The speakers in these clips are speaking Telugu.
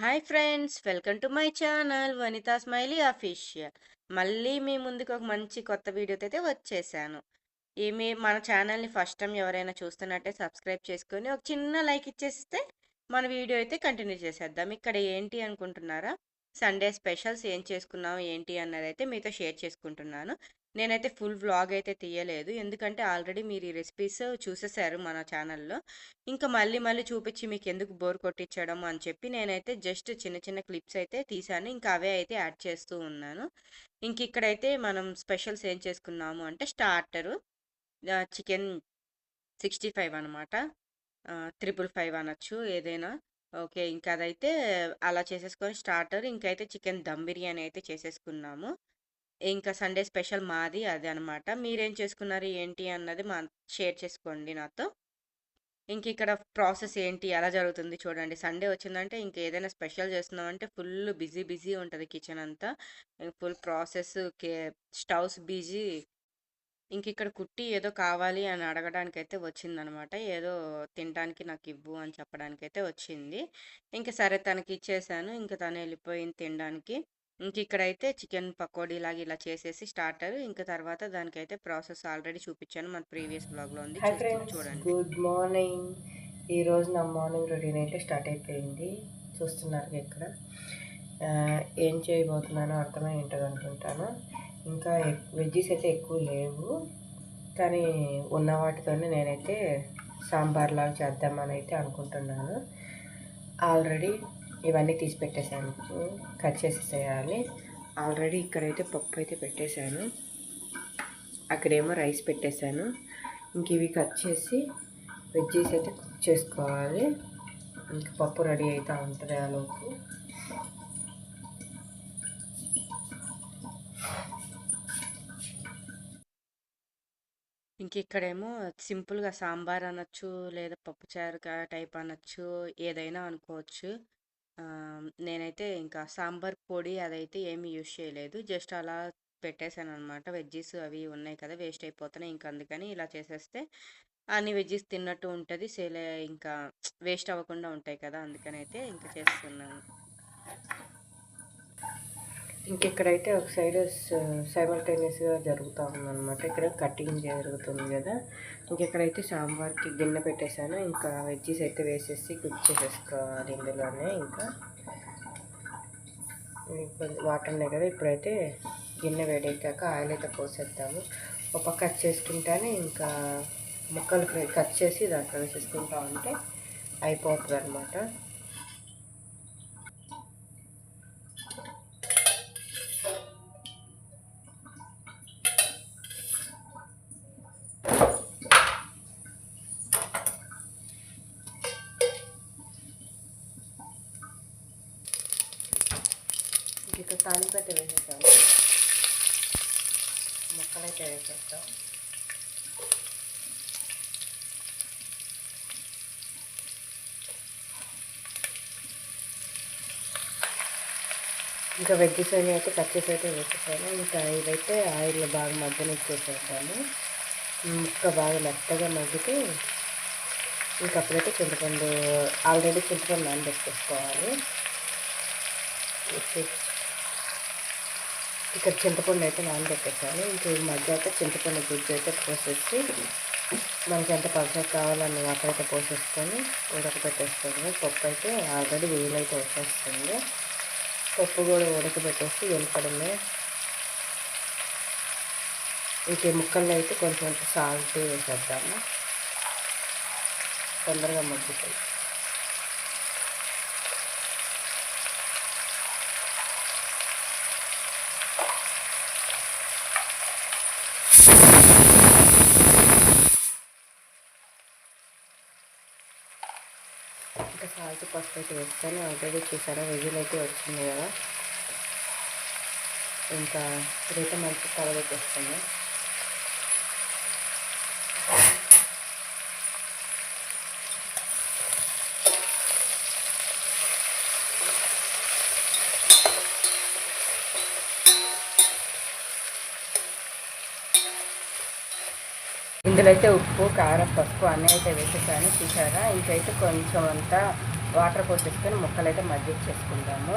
Hi friends welcome to my channel Vanitha smiley official. మళ్ళీ మీ ముందుకు ఒక మంచి కొత్త వీడియోతో అయితే వచ్చేసాను. ఏమి మన ఛానల్ని ఫస్ట్ టైం ఎవరైనా చూస్తున్నట్టే సబ్స్క్రైబ్ చేసుకొని ఒక చిన్న లైక్ ఇచ్చేస్తే మన వీడియో అయితే కంటిన్యూ చేసేద్దాం. ఇక్కడ ఏంటి అనుకుంటున్నారా? సండే స్పెషల్స్ ఏం చేసుకున్నాం ఏంటి అన్నది అయితే మీతో షేర్ చేసుకుంటున్నాను. నేనైతే ఫుల్ వ్లాగ్ అయితే తీయలేదు. ఎందుకంటే ఆల్రెడీ మీరు ఈ రెసిపీస్ చూసేసారు మన ఛానల్లో. ఇంకా మళ్ళీ మళ్ళీ చూపించి మీకు ఎందుకు బోర్ కొట్టించడం అని చెప్పి నేనైతే జస్ట్ చిన్న చిన్న క్లిప్స్ అయితే తీసాను ఇంకా అవే అయితే యాడ్ చేస్తూ ఉన్నాను. ఇంక ఇక్కడైతే మనం స్పెషల్స్ ఏం చేసుకున్నాము అంటే స్టార్టరు. చికెన్ సిక్స్టీ ఫైవ్ అనమాట. త్రిపుల్ ఫైవ్ అనొచ్చు ఏదైనా. ఓకే ఇంకా అదైతే అలా చేసేసుకొని స్టార్టర్. ఇంకైతే చికెన్ దమ్ బిర్యానీ అయితే చేసేసుకున్నాము. ఇంకా సండే స్పెషల్ మాది అది అనమాట మీరేం చేసుకున్నారు? ఏంటి అన్నది మా షేర్ చేసుకోండి నాతో. ఇంక ఇక్కడ ప్రాసెస్ ఏంటి? ఎలా జరుగుతుంది చూడండి. సండే వచ్చిందంటే ఇంక ఏదైనా స్పెషల్ చేస్తున్నామంటే ఫుల్ బిజీ బిజీ ఉంటుంది కిచెన్ అంతా. ఫుల్ ప్రాసెస్ కే స్టవ్స్ బిజీ. ఇంక ఇక్కడ కుట్టి ఏదో కావాలి అని అడగడానికి అయితే వచ్చిందనమాట ఏదో తినడానికి నాకు ఇవ్వు అని చెప్పడానికి అయితే వచ్చింది. ఇంకా సరే తనకి ఇచ్చేసాను ఇంకా తను వెళ్ళిపోయింది తినడానికి. ఇంక ఇక్కడైతే చికెన్ పకోడీ లాగా ఇలా చేసేసి స్టార్టర్. ఇంకా తర్వాత దానికైతే ప్రాసెస్ ఆల్రెడీ చూపించాను మన ప్రీవియస్ బ్లాగ్లో ఉంది. చూడండి. Good morning. ఈరోజు నా మార్నింగ్ రొటీన్ అయితే స్టార్ట్ అయిపోయింది. చూస్తున్నారు ఇక్కడ. ఏం చేయబోతున్నానో అర్థమై ఉంటుంది అనుకుంటాను. ఇంకా వెజ్జీస్ అయితే ఎక్కువ లేవు. కానీ ఉన్న వాటితోనే నేనైతే సాంబార్ లాగా చేద్దామని అయితే అనుకుంటున్నాను. ఆల్రెడీ ఇవన్నీ తీసి పెట్టేశాను. కట్ చేసేసేయాలి. ఆల్రెడీ ఇక్కడైతే పప్పు అయితే పెట్టేశాను. అక్కడేమో రైస్ పెట్టేశాను. ఇంక ఇవి కట్ చేసి వెజ్జీస్ అయితే కుక్ చేసుకోవాలి. ఇంక పప్పు రెడీ అవుతూ ఉంటుంది ఆ లోపు. ఇంక ఇక్కడేమో సింపుల్గా సాంబార్ అనొచ్చు లేదా పప్పుచారు టైప్ అనొచ్చు ఏదైనా అనుకోవచ్చు. నేనైతే ఇంకా సాంబార్ పొడి అదైతే ఏమీ యూజ్ చేయలేదు. జస్ట్ అలా పెట్టేశాను అనమాట వెజ్జీస్ అవి ఉన్నాయి కదా వేస్ట్ అయిపోతున్నాయి. ఇంకా అందుకని ఇలా చేసేస్తే అన్ని వెజ్జీస్ తిన్నట్టు ఉంటుంది. సేలే ఇంకా వేస్ట్ అవ్వకుండా ఉంటాయి కదా అందుకని అయితే ఇంకా చేస్తున్నాను. ఇంక ఇక్కడైతే ఒక సైడ్ సైమల్టేనియస్గా జరుగుతూ ఉందన్నమాట. ఇక్కడ కటింగ్ జరుగుతుంది కదా. ఇంకెక్కడైతే సాంబార్కి గిన్నె పెట్టేశాను ఇంకా వెజ్జీస్ అయితే వేసేసి కుక్ చేసేసుకోవాలి ఇందులోనే ఇంకా. కొంచెం వాటర్ ఉన్నాయి కదా ఇప్పుడైతే గిన్నె వేడెక్కాక ఆయిల్ అయితే పోసేద్దాము. ఒక పక్క కట్ చేసుకుంటానే ఇంకా ముక్కలు కట్ చేసి దాంట్లో వేసేసుకుంటా ఉంటే అయిపోతుంది అనమాట ఇక్కడ తాలిపేట వేసేసాను ముక్కలైతే వేసేస్తాం ఇంకా వెజ్జెస్ అన్నీ అయితే కట్ చేసి అయితే వేసేసాను. ఇంకా ఇవైతే ఆయిల్ బాగా మగ్గనిచ్చేసేసాను ముక్క బాగా మెత్తగా మగ్గితే ఇంకా అప్పుడైతే చింతపండు ఆల్రెడీ చింతపండు నానబెట్టేసుకోవాలి. ఇక్కడ చింతపండు అయితే నానబెట్టేసాను. ఇంకా ఈ మధ్యాక చింతపండు గుజ్జు అయితే పోసేసి మనకి ఎంత పలసగా కావాలన్న వాటర్ అయితే పోసేసుకొని ఉడకబెట్టేసుకోండి పప్పు అయితే ఆల్రెడీ వీలైతే వచ్చేస్తుంది. పప్పు కూడా ఉడకబెట్టేసి వెళ్ళిపడమే ఇంకే ముక్కల్లో అయితే కొంచెం సాల్ట్ వేసేద్దాము. తొందరగా మగ్గుతాయి ఇంకా సాల్ట్ పసుపు అయితే వేస్తాను. ఆల్రెడీ చూసారా వెజిల్ అయితే వచ్చింది కదా. ఇంకా ఇదైతే మంచి కలగొట్టేస్తాను ఇందులో అయితే ఉప్పు కారం పసుపు అన్నీ అయితే వేసేసాను. చూసారా? ఇంకైతే కొంచెం అంతా వాటర్ పోసేసుకొని ముక్కలు అయితే మగ్గించేసుకుందాము.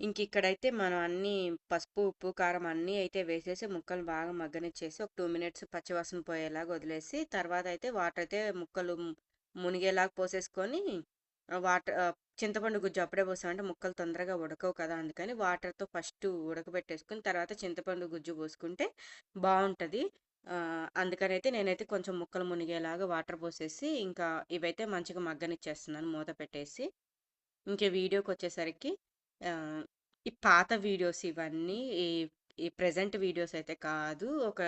ఇంక ఇక్కడైతే మనం అన్నీ పసుపు ఉప్పు కారం అన్నీ అయితే వేసేసి ముక్కలు బాగా మగ్గనిచ్చేసి ఒక టూ మినిట్స్ పచ్చివాసన పోయేలాగా వదిలేసి తర్వాత అయితే వాటర్ అయితే ముక్కలు మునిగేలాగా పోసేసుకొని వాటర్ చింతపండు గుజ్జు అప్పుడే పోసామంటే ముక్కలు తొందరగా ఉడకవు కదా అందుకని వాటర్తో ఫస్ట్ ఉడకబెట్టేసుకుని తర్వాత చింతపండు గుజ్జు పోసుకుంటే బాగుంటుంది అందుకని అయితే నేనైతే కొంచెం ముక్కలు మునిగేలాగా వాటర్ పోసేసి ఇంకా ఇవైతే మంచిగా మగ్గనిచ్చేస్తున్నాను మూత పెట్టేసి. ఇంకా వీడియోకి వచ్చేసరికి ఈ పాత వీడియోస్ ఇవన్నీ ఈ ఈ ప్రెజెంట్ వీడియోస్ అయితే కాదు ఒక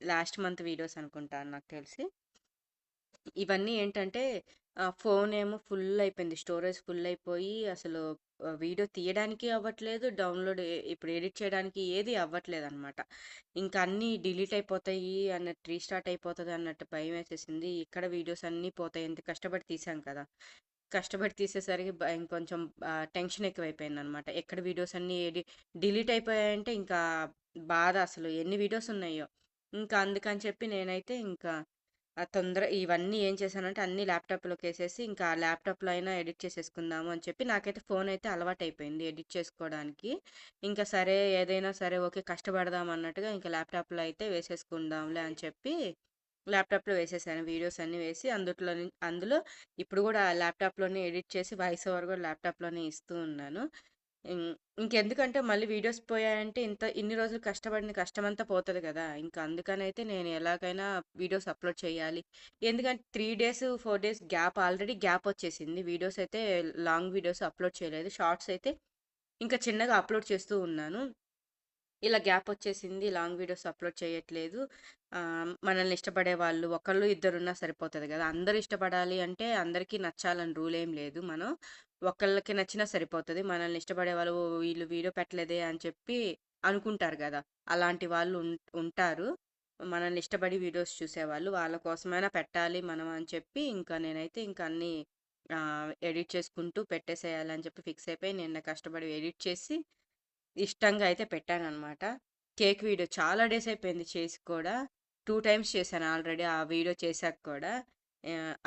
లాస్ట్ మంత్ వీడియోస్ అనుకుంటాను నాకు తెలిసి. ఇవన్నీ ఏంటంటే ఫోన్ ఏమో ఫుల్ అయిపోయింది స్టోరేజ్ ఫుల్ అయిపోయి అసలు వీడియో తీయడానికి అవ్వట్లేదు డౌన్లోడ్ ఇప్పుడు ఎడిట్ చేయడానికి ఏది అవ్వట్లేదు అనమాట ఇంకా అన్నీ డిలీట్ అయిపోతాయి అన్నట్టు రీస్టార్ట్ అయిపోతుంది అన్నట్టు భయం వేసేసింది. ఇక్కడ వీడియోస్ అన్నీ పోతాయి ఎంత కష్టపడి తీసాం కదా. కష్టపడి తీసేసరికి ఇంకొంచెం టెన్షన్ ఎక్కువైపోయింది అనమాట ఎక్కడ వీడియోస్ అన్నీ ఎడి డిలీట్ అయిపోయాయంటే ఇంకా బాధ అసలు ఎన్ని వీడియోస్ ఉన్నాయో. ఇంకా అందుకని చెప్పి నేనైతే ఇంకా ఆ తొందర ఇవన్నీ ఏం చేశానంటే అన్ని ల్యాప్టాప్లోకి వేసేసి ఇంకా ల్యాప్టాప్లో అయినా ఎడిట్ చేసేసుకుందాము అని చెప్పి నాకైతే ఫోన్ అయితే అలవాటు అయిపోయింది ఎడిట్ చేసుకోవడానికి. ఇంకా సరే ఏదైనా సరే ఓకే కష్టపడదాం అన్నట్టుగా ఇంకా ల్యాప్టాప్లో అయితే వేసేసుకుందాంలే అని చెప్పి ల్యాప్టాప్లో వేసేసాను. వీడియోస్ అన్నీ వేసి అందులో అందులో ఇప్పుడు కూడా ల్యాప్టాప్లోనే ఎడిట్ చేసి వాయిస్ ఓవర్ కూడా ల్యాప్టాప్లోనే ఇస్తూ ఉన్నాను. ఇంకెందుకంటే మళ్ళీ వీడియోస్ పోయాయంటే ఇంత ఇన్ని రోజులు కష్టపడిన కష్టమంతా పోతుంది కదా. ఇంకా అందుకనైతే నేను ఎలాగైనా వీడియోస్ అప్లోడ్ చేయాలి. ఎందుకంటే three days four days gap already gap వచ్చేసింది. వీడియోస్ అయితే లాంగ్ వీడియోస్ అప్లోడ్ చేయలేదు. షార్ట్స్ అయితే ఇంకా చిన్నగా అప్లోడ్ చేస్తూ ఉన్నాను. ఇలా గ్యాప్ వచ్చేసింది. లాంగ్ వీడియోస్ అప్లోడ్ చేయట్లేదు. మనల్ని ఇష్టపడే వాళ్ళు ఒకళ్ళు ఇద్దరున్నా సరిపోతుంది కదా. అందరూ ఇష్టపడాలి అంటే అందరికీ నచ్చాలని రూల్ ఏం లేదు. మనం ఒకళ్ళకి నచ్చినా సరిపోతుంది. మనల్ని ఇష్టపడే వాళ్ళు వీళ్ళు వీడియో పెట్టలేదే అని చెప్పి అనుకుంటారు కదా. అలాంటి వాళ్ళు ఉంటారు. మనల్ని ఇష్టపడి వీడియోస్ చూసేవాళ్ళు. వాళ్ళ కోసమైనా పెట్టాలి మనం అని చెప్పి ఇంకా నేనైతే ఇంకా అన్ని ఎడిట్ చేసుకుంటూ పెట్టేసేయాలని చెప్పి ఫిక్స్ అయిపోయి నిన్న కష్టపడి ఎడిట్ చేసి ఇష్టంగా అయితే పెట్టాను అనమాట కేక్ వీడియో చాలా డేస్ అయిపోయింది చేసి కూడా. టూ టైమ్స్ చేశాను ఆల్రెడీ ఆ వీడియో చేశాక కూడా.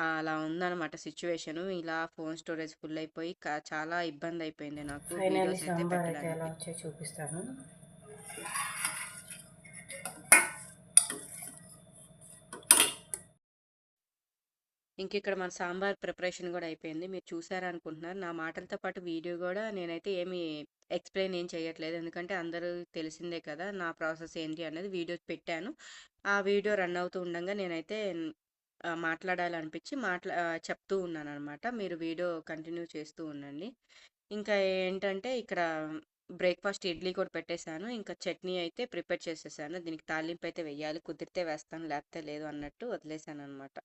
అలా ఉందన్నమాట సిచ్యువేషన్. ఇలా ఫోన్ స్టోరేజ్ ఫుల్ అయిపోయి చాలా ఇబ్బంది అయిపోయింది నాకు ఫైనల్లీ వీడియోస్ అయితే సాంబార్ అయితే ఎలా పెట్టడానికి వచ్చాయో చూపిస్తాను ఇంక ఇక్కడ మన సాంబార్ ప్రిపరేషన్ కూడా అయిపోయింది. మీరు చూసారా అనుకుంటున్నారు. నా మాటలతో పాటు వీడియో కూడా నేనైతే ఏమి ఎక్స్ప్లెయిన్ ఏం చేయట్లేదు. ఎందుకంటే అందరూ తెలిసిందే కదా నా ప్రాసెస్ ఏంటి అనేది వీడియో పెట్టాను. ఆ వీడియో రన్ అవుతూ ఉండగా నేనైతే మాట్లాడాలనిపించి మాట్లా చెప్తూ ఉన్నాను అనమాట మీరు వీడియో కంటిన్యూ చేస్తూ ఉండండి. ఇంకా ఏంటంటే ఇక్కడ బ్రేక్ఫాస్ట్ ఇడ్లీ కూడా పెట్టేశాను. ఇంకా చట్నీ అయితే ప్రిపేర్ చేసేసాను. దీనికి తాలింపు అయితే వెయ్యాలి కుదిరితే వేస్తాను లేకపోతే లేదు అన్నట్టు వదిలేసాను అనమాట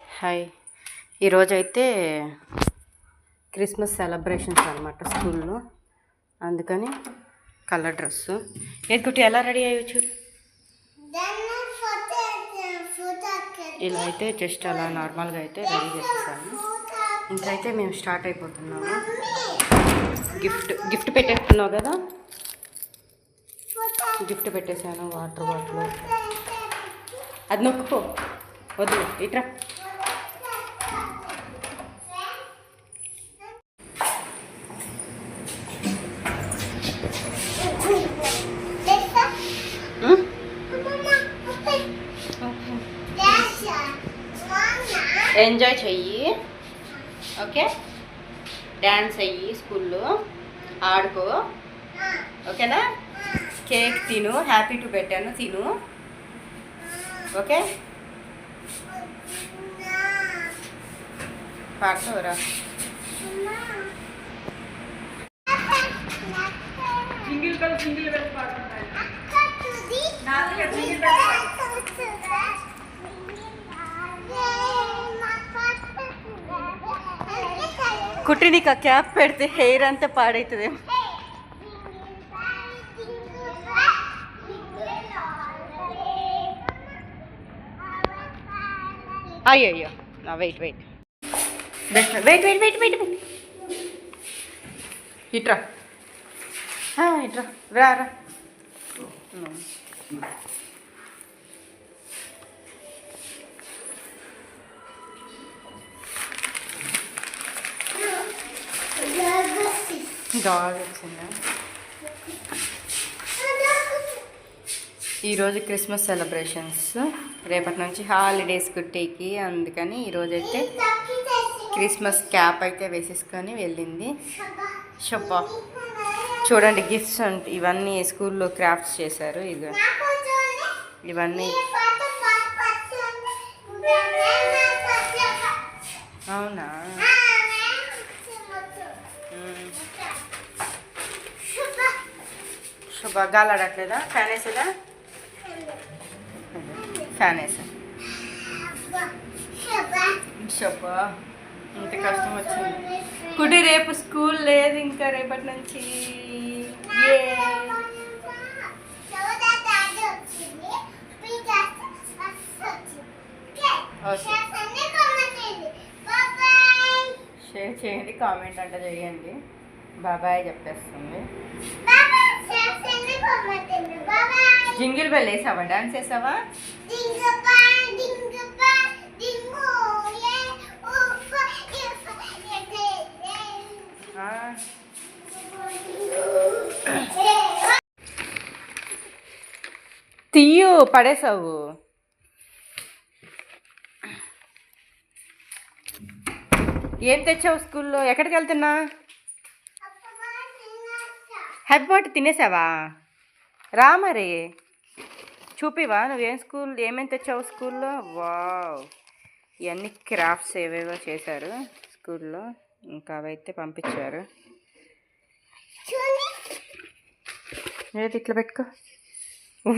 హాయ్. ఈరోజైతే క్రిస్మస్ సెలబ్రేషన్స్ అనమాట స్కూల్లో. అందుకని కలర్ డ్రెస్సు. ఏది ఎలా రెడీ అయ్యొచ్చు? ఇలా అయితే జస్ట్ అలా నార్మల్గా అయితే రెడీ చేసేసాను. ఇంకైతే మేము స్టార్ట్ అయిపోతున్నాము. గిఫ్ట్ గిఫ్ట్ పెట్టేస్తున్నావు కదా? గిఫ్ట్ పెట్టేశాను వాటర్ బాటిల్. అది నొక్కుపో వద్దు ఇట్రా. ఎంజాయ్ చెయ్యి. ఓకే? డ్యాన్స్ అయ్యి స్కూల్లో. ఆడుకో. ఓకేనా? కేక్ తిను. హ్యాపీ టు పెట్టాను. తిను. ఓకే? పాడుకోరా కుట్టి నీకు ఆ క్యాప్ పెడితే హెయిర్ అంతా పాడవుతుంది అయ్యో అయ్యో wait wait wait wait wait wait wait ఇట్రా ఇట్రా రా రా డాగ్ వచ్చిందా ఈరోజు క్రిస్మస్ సెలబ్రేషన్స్. రేపటి నుంచి హాలిడేస్ కుట్టేకి అందుకని ఈరోజైతే క్రిస్మస్ క్యాప్ అయితే వేసేసుకొని వెళ్ళింది. షబ్బా. చూడండి గిఫ్ట్స్ అంటే ఇవన్నీ స్కూల్లో క్రాఫ్ట్స్ చేశారు. ఇది ఇవన్నీ. అవునా మ్మ్. శుభ గాలి ఆడట్లేదా? ఫ్యాన్ వేసేదా? ఫ్యాన్ వేసా. శుభ ఇంత కష్టం వచ్చింది. కుడి రేపు స్కూల్ లేదు ఇంకా రేపటి నుంచి. షేర్ చేయండి కామెంట్ అంటే చేయండి బాబాయ్ చెప్పేస్తుంది. జింగిల్ బెల్ వేసావా? డాన్స్ వేసావా? తీయు పడేసావు. ఏం తెచ్చావు స్కూల్లో? ఎక్కడికి వెళ్తున్నా హ్యాపీ బర్త్డే తినేసావా? రా మరి చూపివా? నువ్వేం స్కూల్ ఏమేమి తెచ్చావు స్కూల్లో? వావ్! ఇవన్నీ క్రాఫ్ట్స్ ఏవేవో చేశారు స్కూల్లో. ఇంకా అవైతే పంపించారు. ఏది ఇట్లా పెట్టుకో?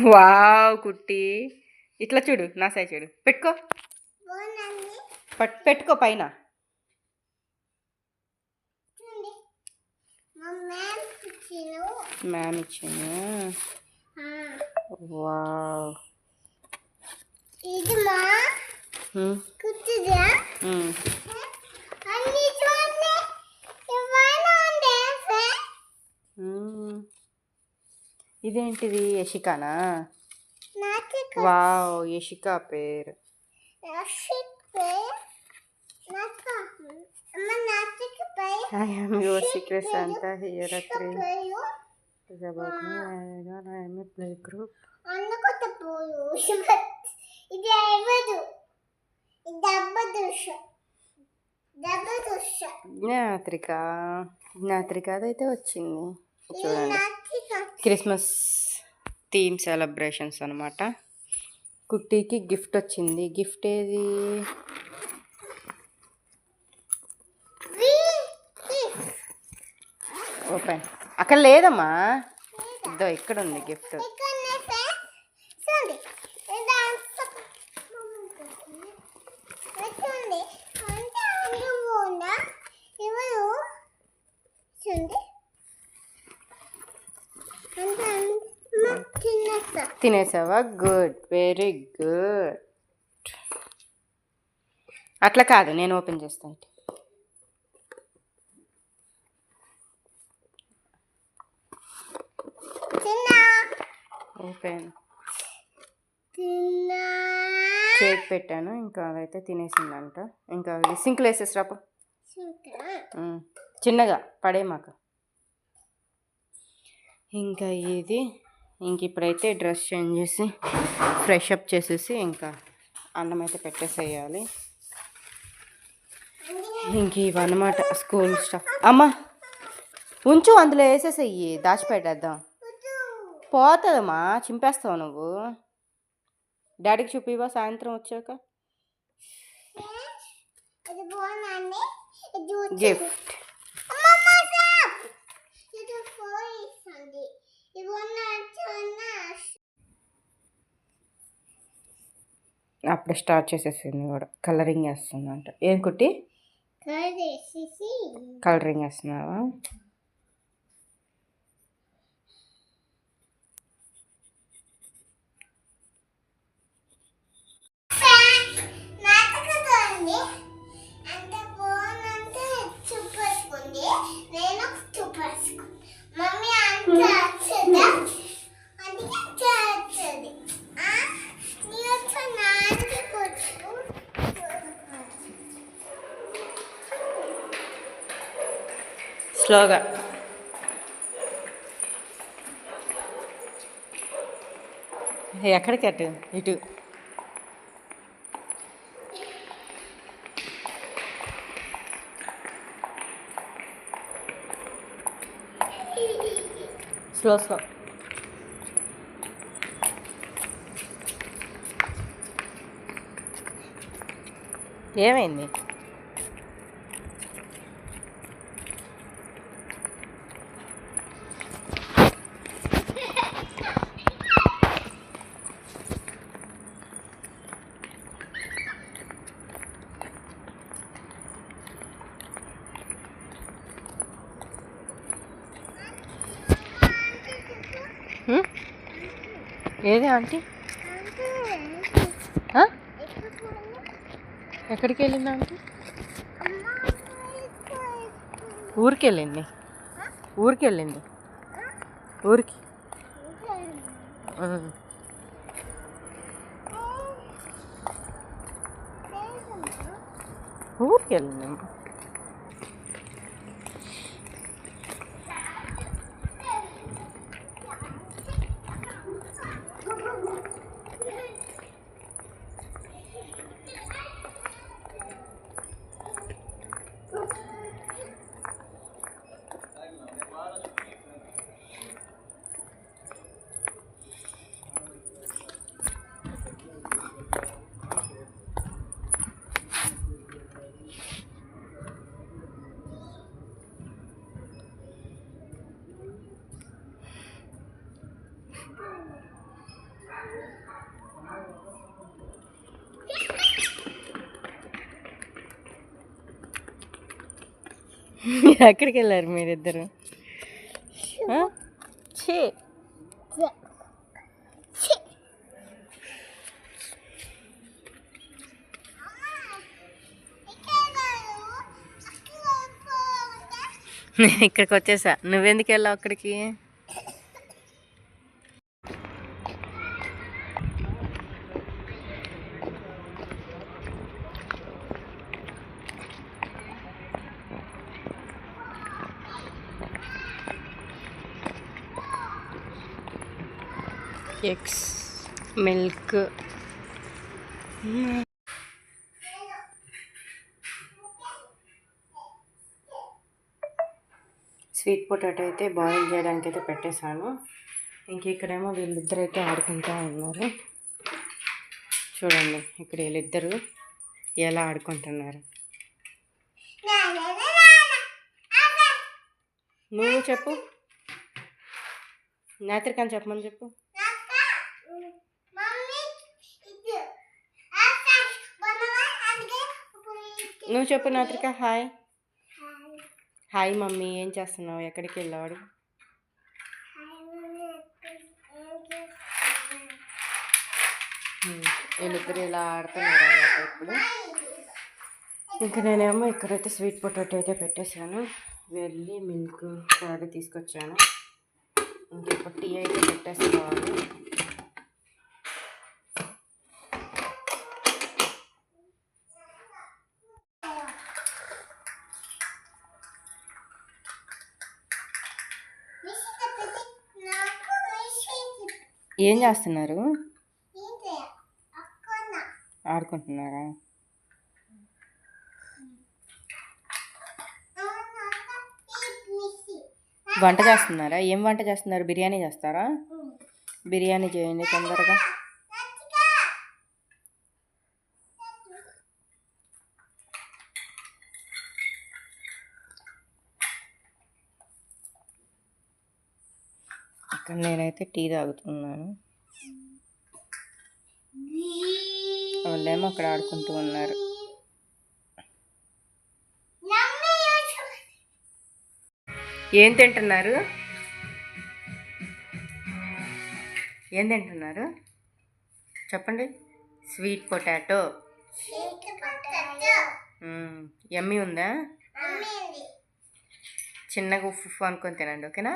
వావ్ కుట్టి! ఇట్లా చూడు నా సైడ్ చూడు. పెట్టుకో. పట్ పెట్టుకో పైన. మ్యామ్ ఇచ్చింది వావ్. ఇది మా కుట్టిదా. అన్ని చూడండి. హ్మ్. ఇదేంటిది? యషికానా? నాకు వావ్ యషికా పేరు. I am your secret Santa here at three. పోయు It's about me. I don't I am a play group. అన్నకొత్త పోయు ఇది అవ్వదు ఇది అవ్వదు దెబ్బ దుష జ్ఞాత్రిక జ్ఞాత్రిక అదైతే వచ్చింది చూడండి క్రిస్మస్ థీమ్ సెలబ్రేషన్స్ అనమాట కుట్టీకి గిఫ్ట్ వచ్చింది. గిఫ్ట్ ఏది? ఓపెన్ అక్కడ లేదమ్మా. ఇద్దో ఇక్కడ ఉంది గిఫ్ట్ ఇది తినేసావా? గుడ్. Very good. అట్లా కాదు నేను ఓపెన్ చేస్తాను తిన్నా? కేక్ పెట్టాను. ఇంకా అదైతే తినేసిందంట. ఇంకా అది సింక్లో వేసేసి రాపు. చిన్నగా పడే మాకు. ఇంకా ఇది. ఇంక ఇప్పుడైతే డ్రెస్ చేంజ్ చేసి ఫ్రెష్ అప్ చేసేసి ఇంకా అన్నం అయితే పెట్టేసేయాలి. ఇంక ఇవన్నమాట స్కూల్ స్టఫ్. అమ్మా ఉంచు అందులో వేసేసేయి దాచిపెట్టేద్దాం. పోతుందమ్మా చింపేస్తావు నువ్వు? డాడీకి చూపివా సాయంత్రం వచ్చాక. గిఫ్ట్. అప్పుడే స్టార్ట్ చేసేసింది కూడా. కలరింగ్ వేస్తుందంట. ఏం కుట్టి? కలరింగ్ వేస్తున్నావా? స్లోగా. ఎక్కడికి అటు? ఇటు. స్లో స్లో ఏమైంది? ఏది ఆంటీ? ఎక్కడికి వెళ్ళింది ఆంటీ? ఊరికి వెళ్ళింది. ఊరికి వెళ్ళింది. ఊరికి వెళ్ళింది ఎక్కడికి వెళ్ళారు మీరిద్దరు ఇక్కడికి వచ్చేసా నువ్వెందుకు వెళ్ళావు అక్కడికి? Eggs milk. స్వీట్ పొటాటో అయితే బాయిల్ చేయడానికి అయితే పెట్టేశాను. ఇంక ఇక్కడేమో వీళ్ళిద్దరు అయితే ఆడుకుంటూ ఉన్నారు. చూడండి ఇక్కడ వీళ్ళిద్దరు ఎలా ఆడుకుంటున్నారు. నువ్వు చెప్పు. నాత్రికని చెప్పమని చెప్పు. నువ్వు చెప్పు నాత్రిక హాయ్. హాయ్. మమ్మీ ఏం చేస్తున్నావు? ఎక్కడికి వెళ్ళాడు వీళ్ళిద్దరు ఇలా ఆడుతున్నారు అన్నమాట ఇప్పుడు. ఇంకా నేనేమో ఇక్కడైతే స్వీట్ పొటాటో అయితే పెట్టేశాను. వెళ్ళి మిల్క్ కర్రీ తీసుకొచ్చాను. ఇంక ఇప్పుడు టీ అయితే పెట్టేసుకోవాలి ఏం చేస్తున్నారు? ఆడుకుంటున్నారా? వంట చేస్తున్నారా? ఏం వంట చేస్తున్నారు? బిర్యానీ చేస్తారా? బిర్యానీ చేయండి తొందరగా ఇక్కడ నేనైతే టీ తాగుతున్నాను. వాళ్ళేమో అక్కడ ఆడుకుంటూ ఉన్నారు. ఏం తింటున్నారు? ఏం తింటున్నారు? చెప్పండి. Sweet potato. ఎమ్మి ఉందా? చిన్నగా ఉఫ్ అనుకొని తినండి ఓకేనా.